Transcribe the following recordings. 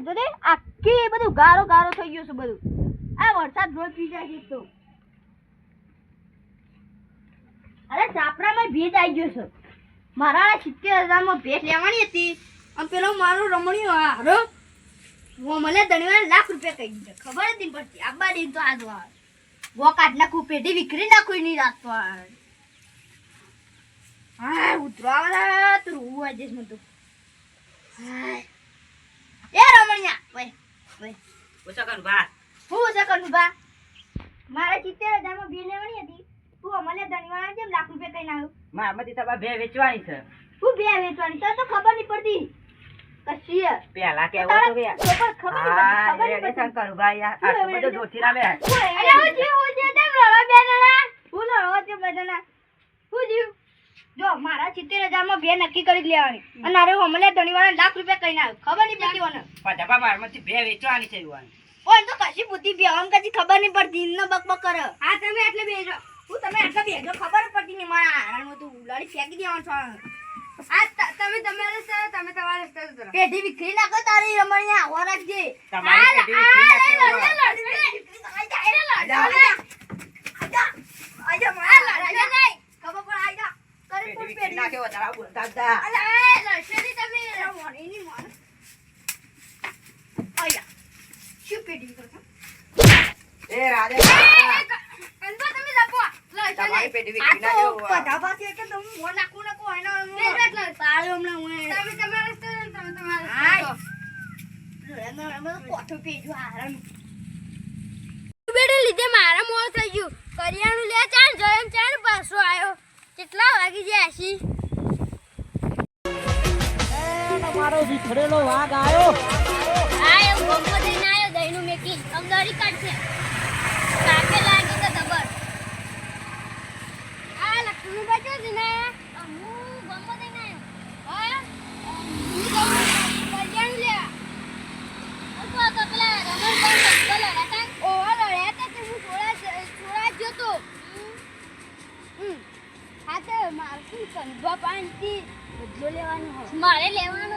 કીધું ને આખી બધું ગારો ગારો થઈ ગયો છે બધું. આ વરસાદ રોજ પી જાય છે તો. અરે ચાપરામાં ભેજ આવી ગયો છે. મારા સિત્તેર હજારમાં ભેટ લેવાની હતી. અને પેલો મારું રમણીયો હારો હું મને ધણીવાર લાખ રૂપિયા કહી દીધા. ખબર નહીં પડતી. આબા દે તો આજ વાર. વો કાઢ નાખું પેઢી વિખરી નાખું રાત પર હા ઉતરવા તું રૂવું આજે મને તો. હાય. બા. હું મારે ચિત્તેર હજારમાં બી લેવાની હતી. તું અમને ધણીવાળા જેમ લાખ રૂપિયા કઈ આવ્યો? મારામાંથી તમારે બે વેચવાની છે. તું બે વેચવાની? તને તો ખબર નહીં પડતી. પેલા કેવો તો ખબર ખબર નહીં પડતી. શંકર ભાઈ આ બધું જોથી ના અરે હું જીવ, હું જીવ, તેમ લડવા બેઠેલા. હું લડવા તે બેઠેલા. હું જીવ. મારા સિત્તેર હજારમાં બે નક્કી કરી લેવાની. અને અરે હમણાં ધણીવાળા લાખ રૂપિયા કઈ આવ્યો. ખબર નહીં પડતી મને પધાબા મારામાંથી બે વેચવાની છે યુવાન. તો કશી બુદ્ધિ બે આમ કશી ખબર નહીં પડતી. ઇમનો બકબક કરે. આ તમે એટલે બેજો. હું તમે એટલે બેજો ખબર જ પડતી નહીં. મારા હારાનું તું ઉલાડી ફેંકી દેવાનું છો. આ તમે તમારે તમે તમારે પેઢી વિખરી નાખો તારી રમણીને આવો રાખજે. તમારી આ- પેઢી વિખરી આ નાખે લડે, એવો. લડે, લડે. આજા, આજા, લડે, લડે. આજા, આજા, મારા લડે નહીં. ખબર પણ આજા. કરી પેઢી તું વિખરી પેઢી. નાખે એવો તારા બોલતા હતા. અલા, એ લડશે નહીં તમે. રમણીની માર. આજા. શું પેઢી કરો છો? એ રાધે તમારી પેઢી વિખરી નાખે એવો. લીધે મારા મોત થઈ ગયું કરિયાણું લે ચાલ જયમ ચાલ પાછો આવ્યો કેટલા વાગી ગયા એસી તમારો વાઘ આવ્યો તો ખબર આ લક્ષ્મી શું કંદવા પાણી લેવાનો મારે લેવાનો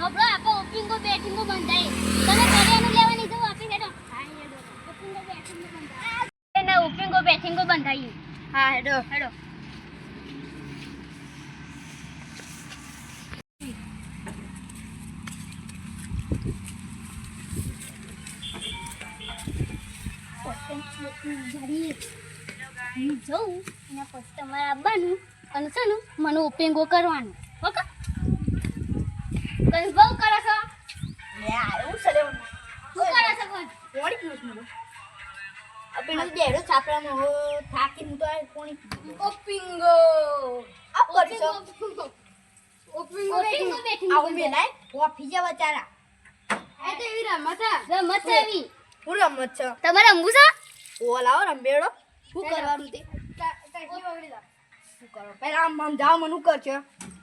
હબળો આપો ઓપિંગો બેટિંગો બંધાય. તમે ઓપિંગો બેટિંગો બંધાય. ના ઓપિંગો બેટિંગો બંધાઈ હા એના પછી તમારે આવવાનું અને છે ને, મને ઓપિંગો કરવાનું. કઈ બહુ કરો છો? શું કરો છો કોણ આપણે બેડો છાપરામાં હો થાકી હું તો કોણી ઓપિંગો. આ કરીશો ઓપિંગો. બેઠી. આવું મેલાય કોફી જે બચારા. આ તો એવી રમત રમત છે એવી હું રમત છે? તમારે રમવું છે રંબેડો શું કરવાનું તે? શું કરો? પહેલા આમ આમ જાઓ મને કરજો?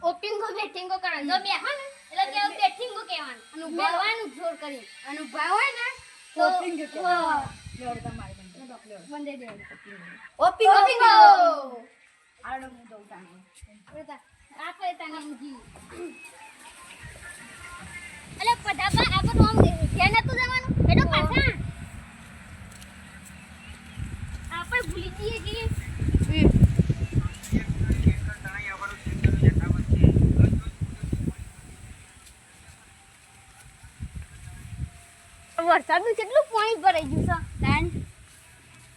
ઓપિંગો બેટિંગો કરો. જો બે હા ને. એટલે કે બેટિંગો કહેવાનું? અનુભવવાનું જોર કરી અનુભવ હોય ને તો ઓપિંગો કહેવાનું લેવડ તમારે બંને દે ઓપિંગો ઓપિંગો આડો મુ દઉં તાને. આપે તાને જી અલે પધાબા આપો આમ ધ્યાન નતું જવાનું બેટો પાછા. આપણે ભૂલી જઈએ છીએ વરસાદનું કેટલું પાણી ભરાઈ ગયું છે? તાન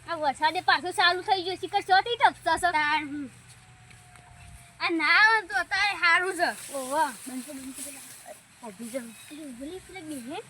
આ વરસાદે પાછું ચાલુ થઈ ગયું શિખર ચોથી ટપતા છે? તાન આ ના તો અત્યારે સારું છે. ઓવા બનશે બનશે અભી જાઉં ભૂલી પેલા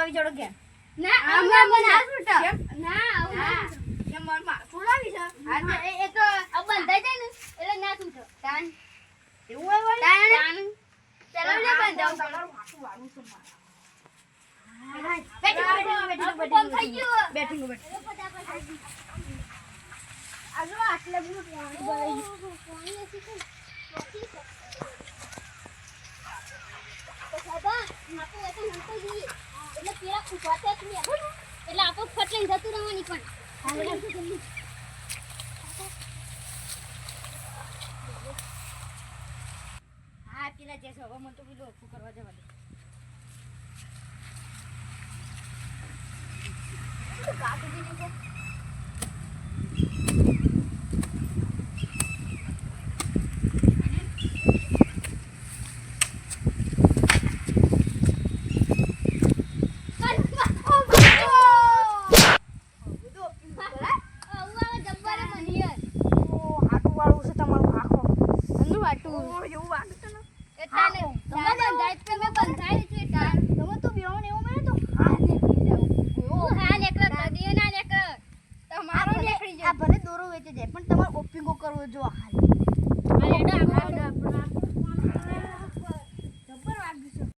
છોડાવી જડો કે? ના આમલા મને આ છોટા ના આવું કેમ મારમાં છોડાવી છે? આ એ તો આ બંધાઈ જાય ને એટલે ના છૂટો તાન એવું હોય વળી? તાન ચલો લે બંધાવ તમારું હાથું વાળું છે મારા. બેઠું બેઠું બેઠું બેઠું બેઠું આજુ આટલે બધું પાણી ભરાઈ પાણી નથી કે બાબા માપો એટલે નાખો જોઈએ જતું રહેવાની પણ હા પેલા જે છે હવે મને તો પેલું ઓછું કરવા જવા બી નહીં ઓ, હાટું વાળું છે તમારું આખો. ઓ, એવું વાગ્યું છે ને. તમે તો બેહો ને એવું મને તો તમારો